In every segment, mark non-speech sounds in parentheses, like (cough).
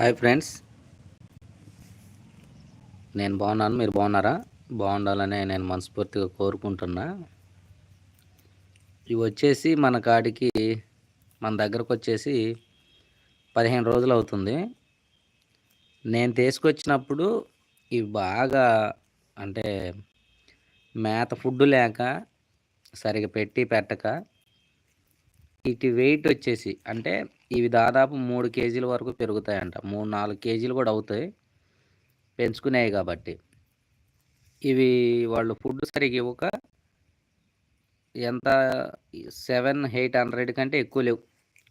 Hi friends. నేను బాగున్నాను మీరు బాగున్నారా? బాగుండాలని నేను మనస్ఫూర్తిగా కోరుకుంటున్నా. ఇవి వచ్చేసి మన కాడికి మన దగ్గరకు వచ్చేసి పదిహేను రోజులు అవుతుంది. నేను తీసుకొచ్చినప్పుడు ఇవి బాగా అంటే మేత ఫుడ్ లేక సరిగా పెట్టి పెట్టక వీటి వెయిట్ వచ్చేసి అంటే ఇవి దాదాపు మూడు కేజీల వరకు పెరుగుతాయంట. మూడు నాలుగు కేజీలు కూడా అవుతాయి. పెంచుకునేవి కాబట్టి. ఇవి వాళ్ళు ఫుడ్ సరిగ్గా ఇవ్వక ఎంత? సెవెన్ ఎయిట్ హండ్రెడ్ కంటే ఎక్కువ లేవు.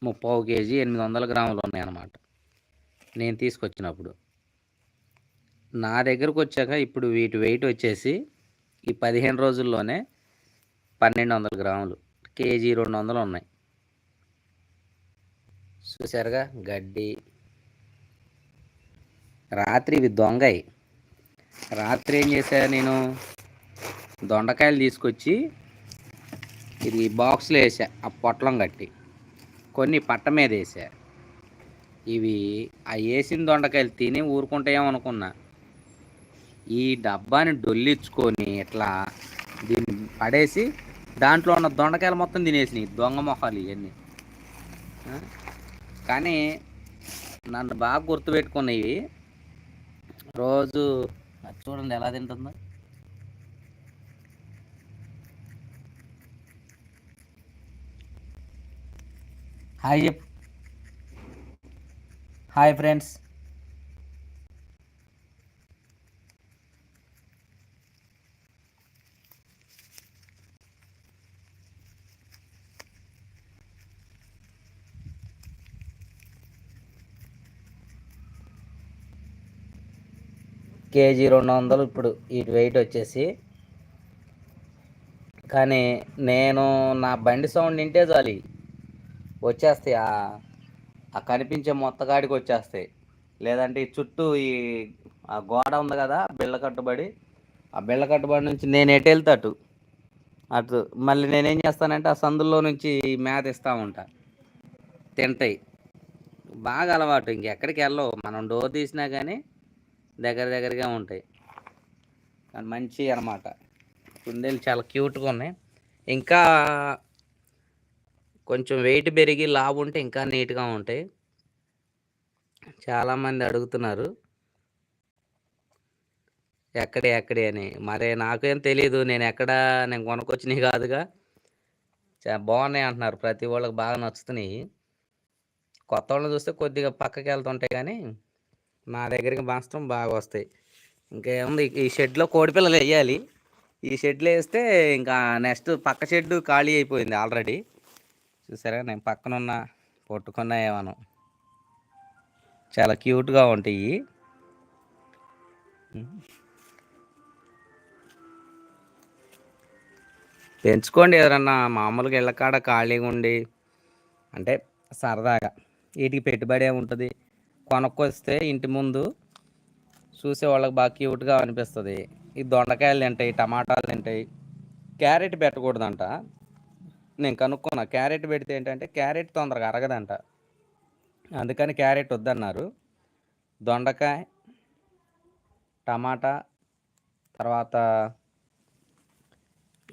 ముప్పావు కేజీ ఎనిమిది వందల గ్రాములు ఉన్నాయన్నమాట నేను తీసుకొచ్చినప్పుడు. నా దగ్గరకు వచ్చాక ఇప్పుడు వీటి వెయిట్ వచ్చేసి ఈ పదిహేను రోజుల్లోనే పన్నెండు వందల గ్రాములు. కేజీ రెండు వందలు ఉన్నాయి. చూసారుగా గడ్డి. రాత్రి ఇవి దొంగయి రాత్రి ఏం చేశా నేను? దొండకాయలు తీసుకొచ్చి ఇది బాక్స్లో వేసా ఆ పొట్లం కట్టి కొన్ని పట్ట మీద వేసా ఇవి ఆ వేసిన దొండకాయలు తిని ఊరుకుంటాయేమనుకున్నా ఈ డబ్బాని డొల్లించుకొని ఇట్లా దీన్ని పడేసి దాంట్లో ఉన్న దొండకాయలు మొత్తం తినేసినాయి దొంగ మొహాలు ఇవన్నీ కానీ నన్ను బాగా గుర్తుపెట్టుకున్నవి. రోజు చూడండి ఎలా తింటుందో. హాయ్ చెప్పు. Hi friends. కేజీ రెండు వందలు ఇప్పుడు వీటి వెయిట్ వచ్చేసి. కానీ నేను నా బండి సౌండ్ వింటే చాలి. వచ్చేస్తాయి. ఆ కనిపించే మొత్తగాడికి వచ్చేస్తాయి. లేదంటే ఈ చుట్టూ ఈ ఆ గోడ ఉంది కదా బిళ్ళ కట్టుబడి. ఆ బిళ్ళ కట్టుబడి నుంచి నేను ఎటు వెళ్తా అటు అటు మళ్ళీ నేనేం చేస్తానంటే ఆ సందుల్లో నుంచి మేత ఇస్తూ ఉంటా. తింటాయి. బాగా అలవాటు. ఇంకెక్కడికి వెళ్ళవు. మనం డోర్ తీసినా కానీ దగ్గర దగ్గరగా ఉంటాయి. మంచి అనమాట కుందేలు చాలా క్యూట్గా ఉన్నాయి. ఇంకా కొంచెం వెయిట్ పెరిగి లావు ఉంటే ఇంకా నీట్గా ఉంటాయి. చాలామంది అడుగుతున్నారు. ఎక్కడే ఎక్కడే అని. మరి నాకేం తెలియదు నేను ఎక్కడ నేను కొనుక్కొచ్చినవి కాదుగా. చాలా బాగున్నాయి అంటున్నారు. ప్రతి వాళ్ళకి బాగా నచ్చుతున్నాయి. కొత్త వాళ్ళని చూస్తే కొద్దిగా పక్కకి వెళ్తుంటాయి కానీ నా దగ్గరికి మాత్రం బాగా వస్తాయి. ఇంకేముంది ఈ షెడ్లో కోడిపిల్లలు వేయాలి ఈ షెడ్లో వేస్తే ఇంకా నెక్స్ట్ పక్క షెడ్ ఖాళీ అయిపోయింది ఆల్రెడీ. చూసారా నేను పక్కనున్న కొట్టుకున్నా ఏమను. చాలా క్యూట్గా ఉంటాయి. పెంచుకోండి ఎవరన్నా మామూలుగా ఇళ్ళకాడ ఖాళీగా ఉండి అంటే సరదాగా. వీటికి పెట్టుబడి ఉంటుంది కొనుక్కొస్తే ఇంటి ముందు చూసే వాళ్ళకి బాగా క్యూట్గా అనిపిస్తుంది. ఈ దొండకాయలు తింటాయి టమాటాలు తింటాయి. క్యారెట్ పెట్టకూడదంట. నేను కనుక్కున్నా. క్యారెట్ పెడితే ఏంటంటే క్యారెట్ తొందరగా అరగదంట. అందుకని క్యారెట్ వద్దన్నారు. దొండకాయ టమాటా తర్వాత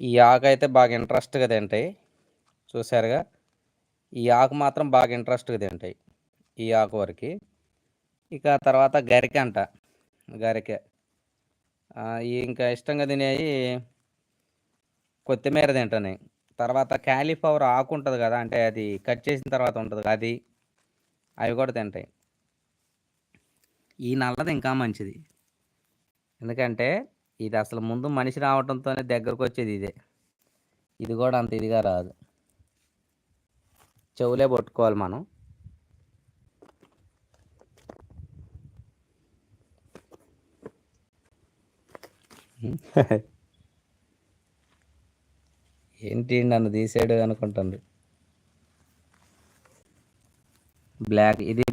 ఈ ఆకు అయితే బాగా ఇంట్రెస్ట్గా తింటాయి. చూసారుగా ఈ ఆకు మాత్రం బాగా ఇంట్రెస్ట్గా తింటాయి ఈ ఆకు వరకు. ఇక తర్వాత గరిక అంట గరికె. ఇంకా ఇష్టంగా తినేవి కొత్తిమీర తింటాను. తర్వాత క్యాలీఫ్లవర్ ఆకు ఉంటుంది కదా అంటే అది కట్ చేసిన తర్వాత ఉంటుంది అది అవి కూడా తింటాయి. ఈ నల్లది ఇంకా మంచిది. ఎందుకంటే ఇది అసలు ముందు మనిషి రావడంతోనే దగ్గరకు వచ్చేది ఇదే. ఇది కూడా అంత ఇదిగా రాదు. చెవులే పట్టుకోవాలి మనం. (laughs) ఏంటి నన్ను తీసాడు అనుకుంటుంది. బ్లాక్ ఇది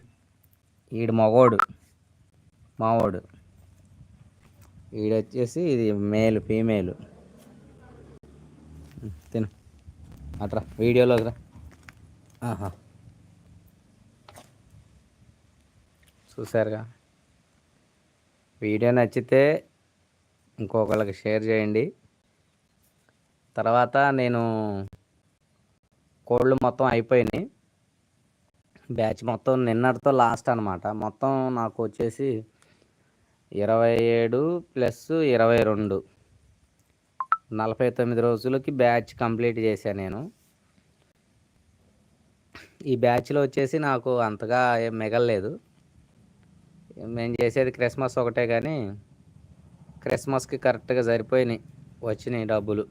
ఈడు మగోడు మావోడు. ఈడొచ్చేసి ఇది మేలు ఫీమేలు. తిను. అట్రా వీడియోలోకి రా. ఆహా. చూసారుగా వీడియో నచ్చితే ఇంకొకళ్ళకి షేర్ చేయండి. తర్వాత నేను కోళ్ళు మొత్తం అయిపోయినాయి. బ్యాచ్ మొత్తం నిన్నటితో లాస్ట్ అనమాట మొత్తం నాకు వచ్చేసి ఇరవై ఏడు ప్లస్ ఇరవై రెండు. నలభై తొమ్మిది రోజులకి బ్యాచ్ కంప్లీట్ చేశాను నేను. ఈ బ్యాచ్లో వచ్చేసి నాకు అంతగా ఏం మిగలలేదు. మేము చేసేది క్రిస్మస్ ఒకటే కానీ క్రిస్మస్కి కరెక్ట్గా సరిపోయినాయి. వచ్చినాయి డబ్బులు.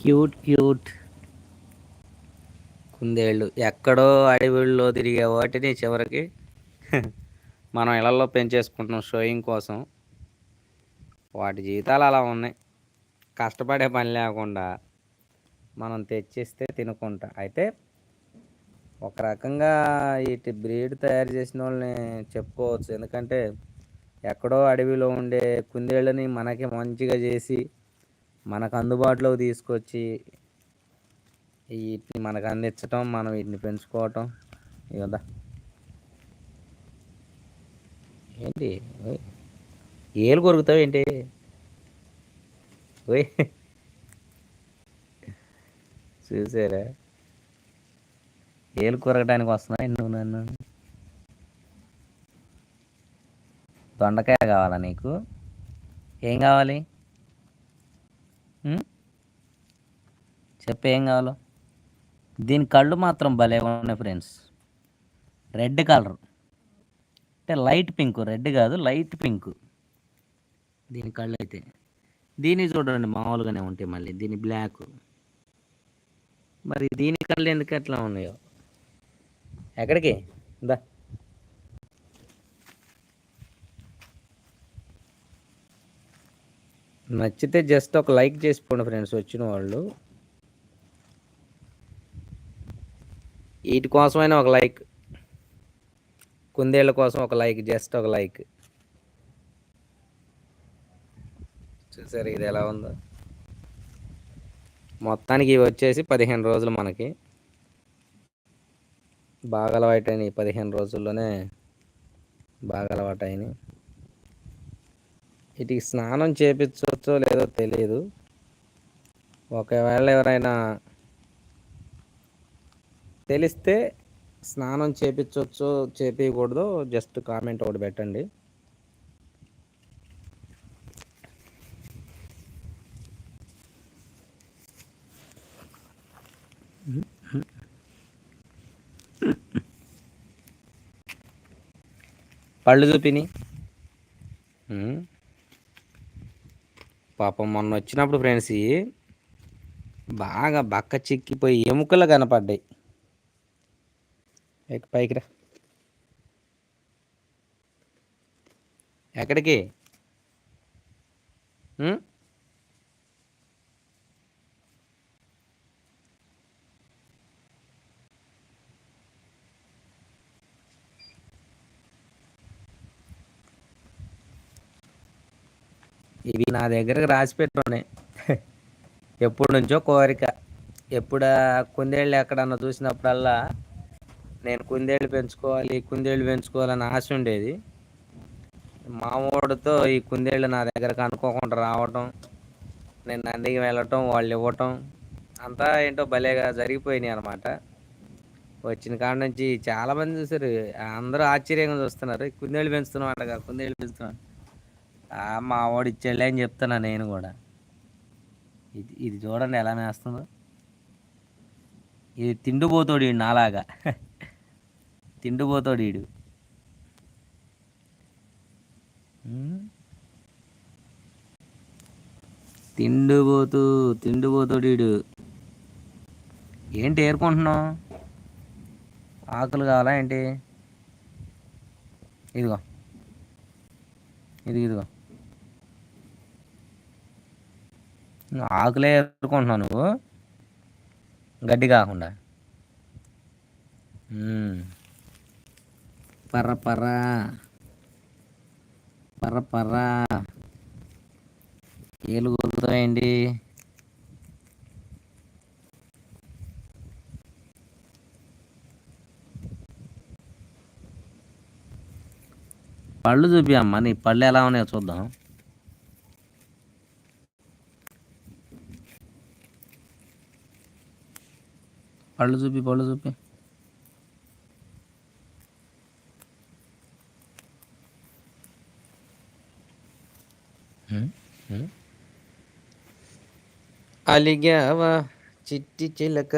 Cute cute. కుందేళ్ళు ఎక్కడో అడవుల్లో తిరిగే వాటిని చివరికి (laughs) మనం ఇళ్ళలో పెంచేసుకుంటున్నాం షోయింగ్ కోసం. వాటి జీవితాలు అలా ఉన్నాయి. కష్టపడే పని లేకుండా మనం తెచ్చిస్తే తినుకుంటా. అయితే ఒక రకంగా ఇటు బ్రీడ్ తయారు చేసిన వాళ్ళని చెప్పుకోవచ్చు. ఎందుకంటే ఎక్కడో అడవిలో ఉండే కుందేళ్ళని మనకి మంచిగా చేసి మనకు అందుబాటులోకి తీసుకొచ్చి వీటిని మనకు అందించటం మనం వీటిని పెంచుకోవటం. కదా ఏంటి? ఏలు కొరుకుతావు ఏంటి? ఓయ్. చూసారా? ఏలు కొరగడానికి వస్తున్నాయి నువ్వు నన్ను. దొండకాయ కావాలా నీకు? ఏం కావాలి? చెప్పు ఏం కావాలో. దీని కళ్ళు మాత్రం భలే ఉన్నాయి ఫ్రెండ్స్ రెడ్ కలర్ అంటే లైట్ పింక్ రెడ్ కాదు లైట్ పింక్ దీని కళ్ళు అయితే. దీన్ని చూడండి మామూలుగానే ఉంటాయి మళ్ళీ. దీని బ్లాక్ మరి దీని కళ్ళు ఎందుకు ఎట్లా ఉన్నాయో? ఎక్కడికి? దా. నచ్చితే జస్ట్ ఒక లైక్ చేసిపోండి ఫ్రెండ్స్ వచ్చిన వాళ్ళు. వీటి కోసమైనా ఒక లైక్. కుందేళ్ళ కోసం ఒక లైక్ జస్ట్ ఒక లైక్. చూసారు ఇది ఎలా ఉందో? మొత్తానికి ఇవి వచ్చేసి పదిహేను రోజులు మనకి. బాగా అలవాటైనవి పదిహేను రోజుల్లోనే. బాగా అలవాటైనాయి. వీటికి స్నానం చేపించవచ్చో లేదో తెలియదు ఒకవేళ ఎవరైనా తెలిస్తే స్నానం చేపించవచ్చు చేపించకూడదు జస్ట్ కామెంట్ ఒకటి పెట్టండి. పళ్ళు చూపిని. పాపం మొన్న వచ్చినప్పుడు ఫ్రెండ్స్ బాగా బక్క చిక్కిపోయి ఎముకలు కనపడ్డాయి. పైకి రా ఎక్కడికి? ఇవి నా దగ్గరకు రాసి పెట్టున్నాయి ఎప్పటి నుంచో కోరిక. ఎప్పుడు కుందేళ్ళు ఎక్కడన్నా చూసినప్పుడల్లా నేను కుందేళ్ళు పెంచుకోవాలి కుందేళ్ళు పెంచుకోవాలని ఆశ ఉండేది. మామూడితో ఈ కుందేళ్ళు నా దగ్గరకు అనుకోకుండా రావటం నేను నందికి వెళ్ళటం వాళ్ళు ఇవ్వటం అంతా ఏంటో భలేగా జరిగిపోయినాయి అనమాట వచ్చిన కాడ నుంచి చాలామంది చూసారు అందరూ ఆశ్చర్యంగా చూస్తున్నారు. కుందేళ్ళు పెంచుతున్నాం అంటగా కుందేళ్ళు పెంచుతున్నాం. మా వాడు ఇచ్చేళ్ళే అని చెప్తున్నా నేను కూడా. ఇది ఇది చూడండి ఎలా మేస్తుందో. ఇది తిండిపోతాడు నాలాగా. తిండిపోతాడు ఈడు తిండిపోతూ తిండిపోతాడు ఈడు ఏంటి ఏరుకుంటున్నావు? ఆకులు కావాలా ఏంటి? ఇదిగో. ఇది ఇదిగో. ఆకులే ఎదుర్కొంటున్నావు నువ్వు. గడ్డి కాకుండా. పర్ర పర్ర పర్ర పర్ర ఏలు కొలుతాయండి పళ్ళు చూపి అమ్మ నీ పళ్ళు ఎలా ఉన్నాయో చూద్దాం. పళ్ళు చూపి పళ్ళు చూపి. అలిగావా చిట్టి చిలక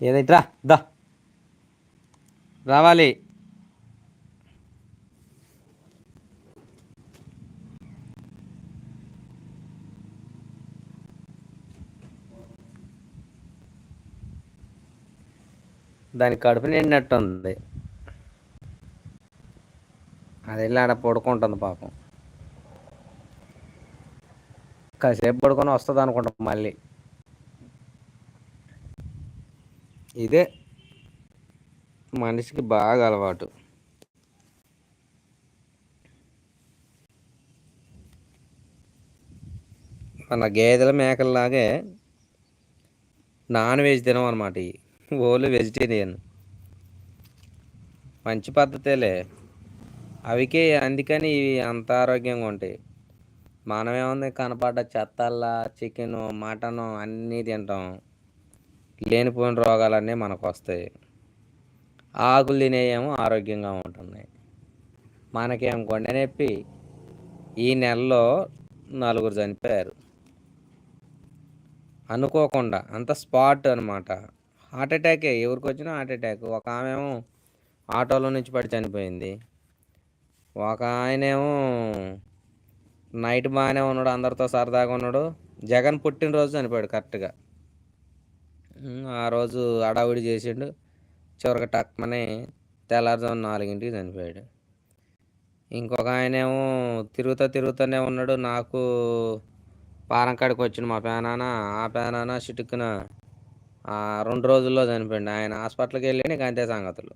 ఏదైతే దా రావాలి దాని కడుపు నిండినట్టు ఉంది అది వెళ్ళి ఆడ పడుకుంటుంది పాపం. కాసేపు పడుకొని వస్తుంది అనుకుంటాం మళ్ళీ. ఇదే మనిషికి బాగా అలవాటు. మన గేదెల మేకల్లాగే నాన్ వెజ్ తినం అనమాట ఓన్లీ వెజిటేరియన్. మంచి పద్ధతేలే. అవికే అందుకని ఇవి అంత ఆరోగ్యంగా ఉంటాయి. మనమేముంది కనపడ్డ చెత్తల్లా చికెను మటను అన్నీ తింటాం. లేనిపోయిన రోగాలన్నీ మనకు వస్తాయి ఆకులు తినేయేమో ఆరోగ్యంగా ఉంటున్నాయి. మనకేం కొండ నొప్పి? ఈ నెలలో నలుగురు చనిపోయారు. అనుకోకుండా అంత స్పాట్ అనమాట హార్ట్ అటాకే ఎవరికి వచ్చినా హార్ట్ అటాక్. ఒక ఆమెమో ఆటోలో నుంచి పడి చనిపోయింది. ఒక ఆయనేమో నైట్ బాగానే ఉన్నాడు అందరితో సరదాగా ఉన్నాడు. జగన్ పుట్టినరోజు చనిపోయాడు కరెక్ట్గా. ఆ రోజు అడావిడి చేసిండు. చివరికి టక్మని తెల్లారుజాము నాలుగింటికి చనిపోయాడు. ఇంకొక ఆయనేమో తిరుగుతూ తిరుగుతూనే ఉన్నాడు. నాకు పారం కాడికి వచ్చిండు మా పేనాన ఆ పేనాన చిటుక్కున రెండు రోజుల్లో చనిపోయింది ఆయన హాస్పిటల్కి వెళ్ళి ఇంక అంతే సంగతులు.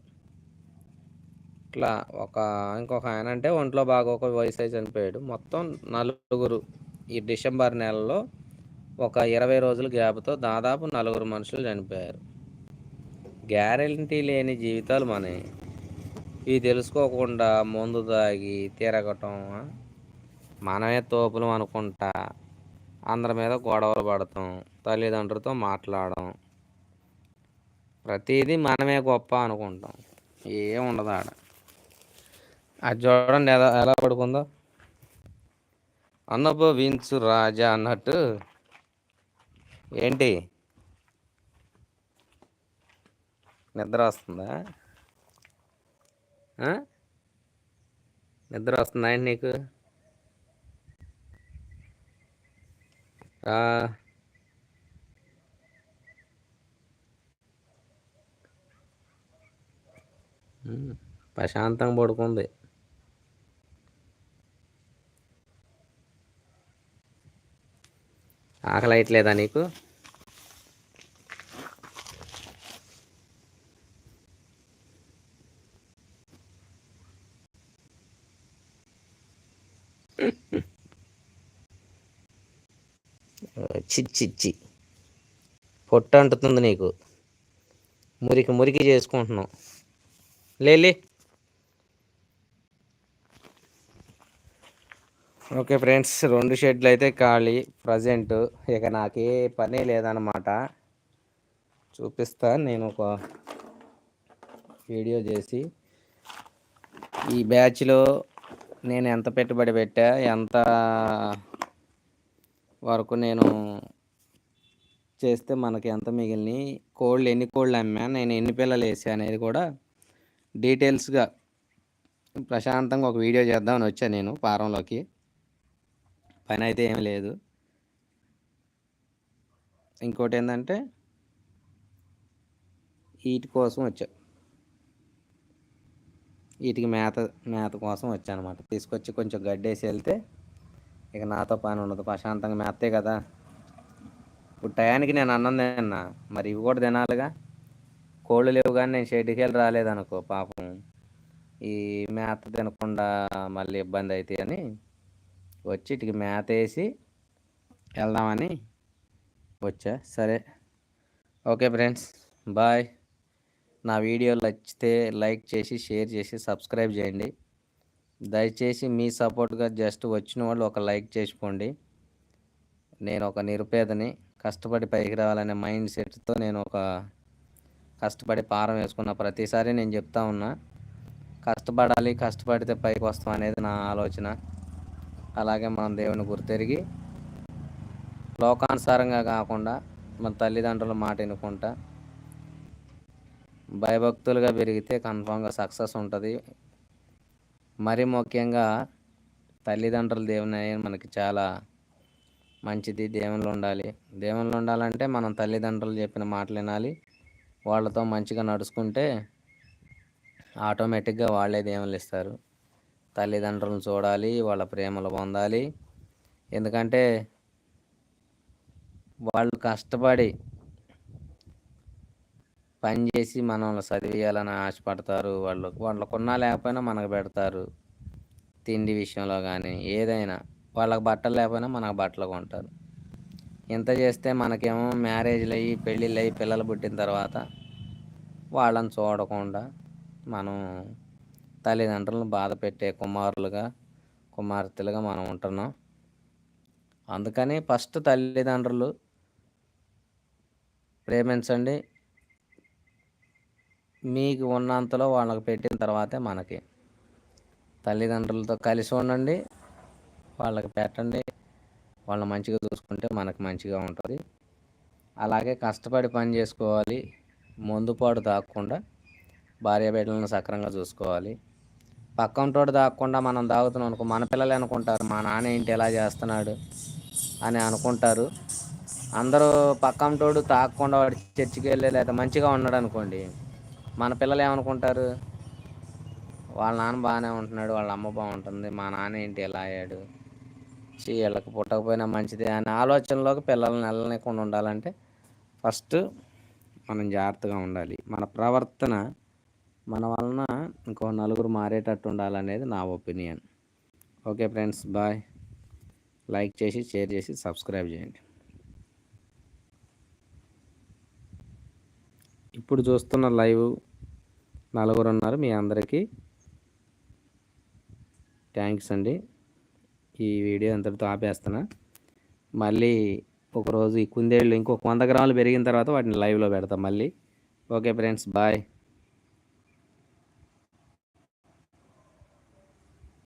అట్లా ఒక ఇంకొక ఆయన అంటే ఒంట్లో బాగా ఒక వయసు చనిపోయాడు. మొత్తం నలుగురు ఈ డిసెంబర్ నెలలో ఒక ఇరవై రోజుల గ్యాప్తో దాదాపు నలుగురు మనుషులు చనిపోయారు. గ్యారంటీ లేని జీవితాలు మనవి. ఇవి తెలుసుకోకుండా మందు తాగి తిరగటం మనమే తోపులు అనుకుంటా అందరి మీద గొడవలు పడతాం తల్లిదండ్రులతో మాట్లాడడం ప్రతిదీ మనమే గొప్ప అనుకుంటాం. ఏం ఉండదు ఆడ. అది చూడండి ఎలా ఎలా పడుకుందో. అనుభవించు రాజా అన్నట్టు. ఏంటి? నిద్ర వస్తుందా? నిద్ర వస్తుందా అండి నీకు? ప్రశాంతంగా పడుకుంది. ఆకలి అయట్లేదా నీకు చిచ్చిచ్చి పొట్ట అంటుతుంది నీకు. మురికి మురికి చేసుకుంటున్నావు. లేలే ఓకే ఫ్రెండ్స్ రెండు షెడ్లు అయితే ఖాళీ ప్రజెంట్. ఇక నాకే పని లేదనమాట చూపిస్తా నేను ఒక వీడియో చేసి. ఈ బ్యాచ్లో నేను ఎంత పెట్టుబడి పెట్టా ఎంత వరకు నేను చేస్తే మనకి ఎంత మిగిలిన కోళ్ళు ఎన్ని కోళ్ళు అమ్మా నేను ఎన్ని పిల్లలు వేసా అనేది కూడా డీటెయిల్స్గా ప్రశాంతంగా ఒక వీడియో చేద్దామని వచ్చాను నేను ఫారంలోకి. పని అయితే ఏం లేదు. ఇంకోటి ఏంటంటే వీటి కోసం వచ్చా. వీటికి మేత మేత కోసం వచ్చాను అనమాట తీసుకొచ్చి కొంచెం గడ్డేసి వెళ్తే ఇక నాతో పని ఉండదు. ప్రశాంతంగా మేతే కదా. ఇప్పుడు టయానికి నేను అన్నం తిన్నా. మరి ఇవి కూడా తినాలిగా. కోళ్ళు లేవు కానీ నేను షెడ్కి వెళ్ళి రాలేదనుకో పాపం. ఈ మేత తినకుండా మళ్ళీ ఇబ్బంది అయితే అని వచ్చి ఇటుకి మేత వేసి వెళ్దామని వచ్చా. సరే. Okay friends. బాయ్. నా వీడియో నచ్చితే లైక్ చేసి షేర్ చేసి సబ్స్క్రైబ్ చేయండి. దయచేసి మీ సపోర్ట్గా జస్ట్ వచ్చిన వాళ్ళు ఒక లైక్ చేసుకోండి. నేను ఒక నిరుపేదని కష్టపడి పైకి రావాలనే మైండ్ సెట్తో నేను ఒక కష్టపడి పారం వేసుకున్న ప్రతిసారి నేను చెప్తా ఉన్నా. కష్టపడాలి కష్టపడితే పైకి వస్తాం అనేది నా ఆలోచన. అలాగే మనం దేవుని గుర్తెరిగి లోకానుసారంగా కాకుండా మన తల్లిదండ్రుల మాట వినుకుంటా భయభక్తులుగా పెరిగితే కన్ఫామ్గా సక్సెస్ ఉంటుంది. మరి ముఖ్యంగా తల్లిదండ్రుల దేవుని మనకి చాలా మంచిది. దేవుళ్ళు ఉండాలి. దేవుళ్ళు ఉండాలంటే మనం తల్లిదండ్రులు చెప్పిన మాటలు వినాలి. వాళ్ళతో మంచిగా నడుచుకుంటే ఆటోమేటిక్గా వాళ్ళే దేవుళ్ళు ఇస్తారు. తల్లిదండ్రులను చూడాలి వాళ్ళ ప్రేమలు పొందాలి. ఎందుకంటే వాళ్ళు కష్టపడి పని చేసి మనల్ని చదివేయాలని ఆశపడతారు. వాళ్ళు వాళ్ళకున్నా లేకపోయినా మనకు పెడతారు. తిండి విషయంలో కానీ ఏదైనా వాళ్ళకి బట్టలు లేకపోయినా మనకు బట్టలు కొంటారు. ఇంత చేస్తే మనకేమో మ్యారేజ్లు అయ్యి పెళ్ళిళ్ళు అయ్యి పిల్లలు పుట్టిన తర్వాత వాళ్ళని చూడకుండా మనం తల్లిదండ్రులను బాధ పెట్టే కుమారులుగా కుమార్తెలుగా మనం ఉంటున్నాం. అందుకని ఫస్ట్ తల్లిదండ్రులు ప్రేమించండి. మీకు ఉన్నంతలో వాళ్ళకి పెట్టిన తర్వాతే మనకి. తల్లిదండ్రులతో కలిసి ఉండండి. వాళ్ళకి పెట్టండి. వాళ్ళని మంచిగా చూసుకుంటే మనకు మంచిగా ఉంటుంది. అలాగే కష్టపడి పని చేసుకోవాలి. మందుపాటు తాకుండా భార్య బిడ్డలను సక్రంగా చూసుకోవాలి. పక్కంటోడు దాక్కుండా మనం దాగుతున్నాం అనుకో మన పిల్లలు అనుకుంటారు మా నాన్న ఏంటి ఎలా చేస్తున్నాడు? అని అనుకుంటారు. అందరూ పక్కంటోడు తాగకుండా వాడు చర్చికి వెళ్ళి లేదా మంచిగా ఉన్నాడు అనుకోండి మన పిల్లలు ఏమనుకుంటారు? వాళ్ళ నాన్న బాగానే ఉంటున్నాడు వాళ్ళ అమ్మ బాగుంటుంది మా నాన్న ఏంటి ఎలా అయ్యాడు? చీ వీళ్ళకి పుట్టకపోయినా మంచిదే అనే ఆలోచనలోకి పిల్లల్ని వెళ్ళనికుండా ఉండాలంటే ఫస్ట్ మనం జాగ్రత్తగా ఉండాలి. మన ప్రవర్తన మన వలన ఇంకో నలుగురు మారేటట్టు ఉండాలనేది నా opinion. Okay friends bye. Like చేసి షేర్ చేసి సబ్స్క్రైబ్ చేయండి. ఇప్పుడు చూస్తున్న లైవ్ నలుగురు ఉన్నారు మీ అందరికీ. థ్యాంక్స్ అండి. ఈ వీడియో అంతటితో ఆపేస్తున్నా. మళ్ళీ ఒకరోజు ఈ కుందేళ్ళు ఇంకొక వంద గ్రాములు పెరిగిన తర్వాత వాటిని లైవ్లో పెడతాం మళ్ళీ. Okay friends bye.